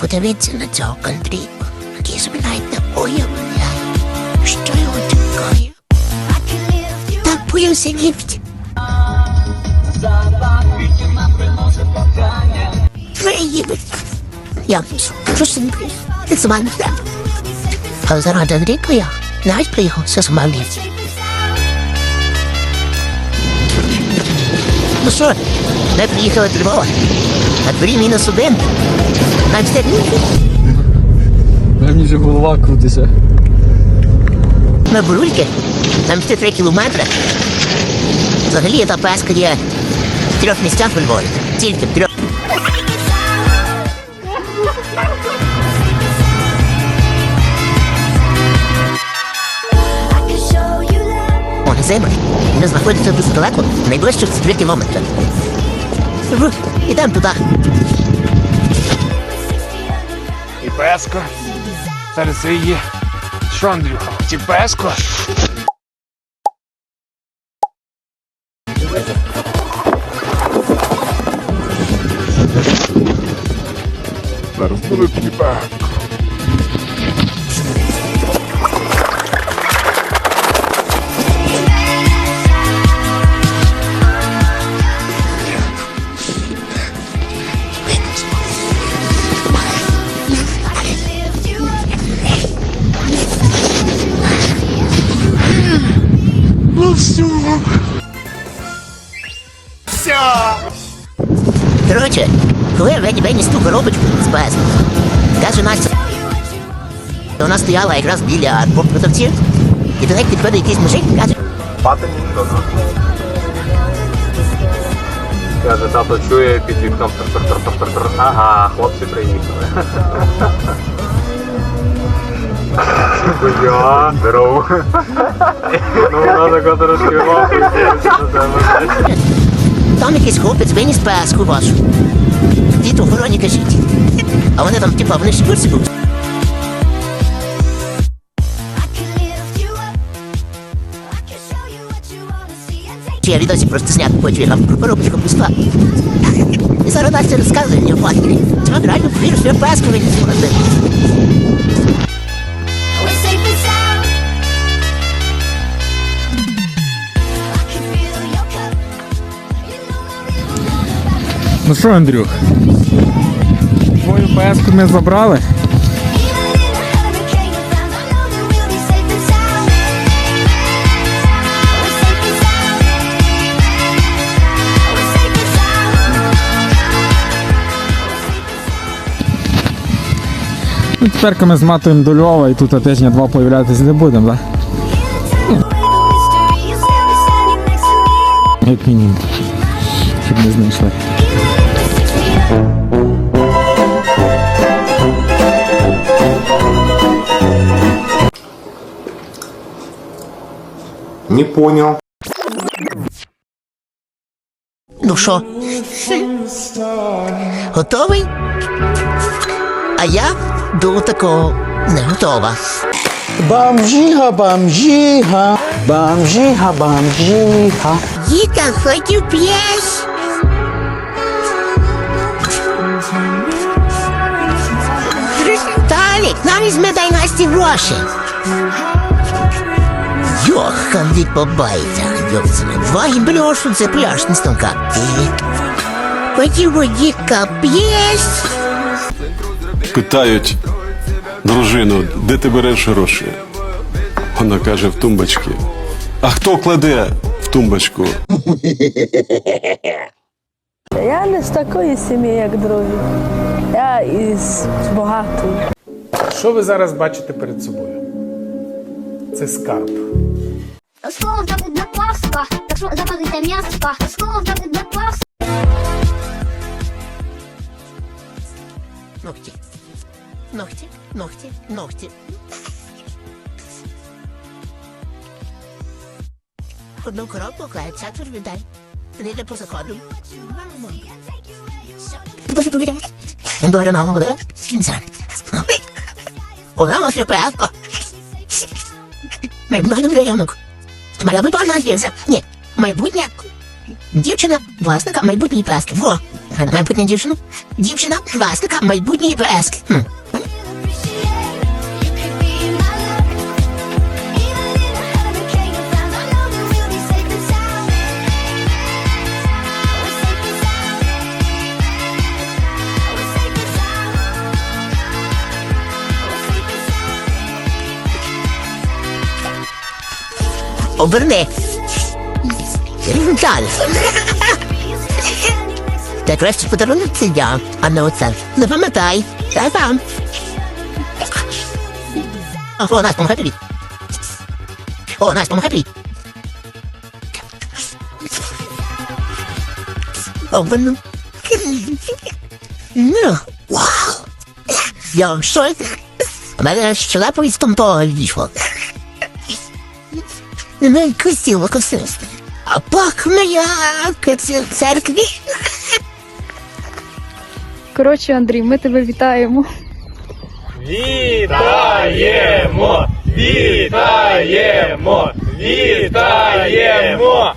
подивитися на цього Андрійку, який собі уявляє, що його чекає. Так боюся ліфті. Приїдуть. Я не приїду. Ти сама не треба. Але заради Андрійка я навіть приїхав все сама в ліфті. Ну що, ми приїхали до Львова. На дворі мінус один. Нам все Мені вже голова крутиться. на бурульки. Нам ще три кілометри. Взагалі та песка є в трьох місцях у Львові. Тільки в трьох. Магазин не знаходиться дуже далеко, найближче це 3 кілометри. Ідемо туди. Песко. Зараз це є. Що, Андрюха? Ті? Зараз буде тобі песко. Коротше, коли вені виніс ту коробочку з песом, каже Настя, вона стояла якраз біля продавців, і до неї підходить якийсь мужик і каже, Спати мені добре. Каже, тато чує під вікном. Ага, хлопці приїхали. Я, здорово. Ну, вона така трошки мавку там якийсь хлопець виніс песку вашу. Діти охороні кажіть. А вони там, типа, вони ж в були. Я відосі просто зняти там про коробочку пуста. І зараз Настя розказує мені оплатили. Чи ви реально повіриш, що я песку виніс Ну що, Андрюх? Твою песку ми забрали. Ну, тепер ми зматуємо до Львова і тут тижня два появлятися не будемо, так? Як мінімум. Щоб не знайшли. Не понял. Ну що? Готовий? А я до такого не готова. Бомжига, бомжига, бомжига, бомжига. Діка, хотів п'єш? Талік, нам візьми дай Насті гроші. Йохан від побається, йобцями. Два гімбльошу, це пляж не станка. Хотів водіка п'єш? Питають дружину, де ти береш гроші? Вона каже в тумбочці. А хто кладе в тумбочку? Я не з такої сім'ї, як другі. Я із багатої. Що ви зараз бачите перед собою? Це скарб. Слово завжди для паска, так що запалите м'яска. Слово завжди для паска. Ногті. Ногті, ногті, ногті. Одну коробку клеють, четверо людей. Не йде по закону. Дуже. Він дуже на голову, кінця. Вона може певко. Майбутнє районок. Моя випадна надіється. Ні, майбутня Дівчина власника майбутньої пески. Во! Майбутня дівчина. Дівчина власника майбутньої пески. Хм. Оберни. Далі. Та краще подарунок це я, а не оце. Не пам'ятай. Та там. О, Настя, помагай тобі. О, Настя, помагай тобі. О, ну. Ну, вау. Я в шоці. У мене щелепо з томпо вийшло. Ну, красиво, красиво. А пах моя в церкві. Коротше, Андрій, ми тебе вітаємо. Вітаємо! Вітаємо! Вітаємо!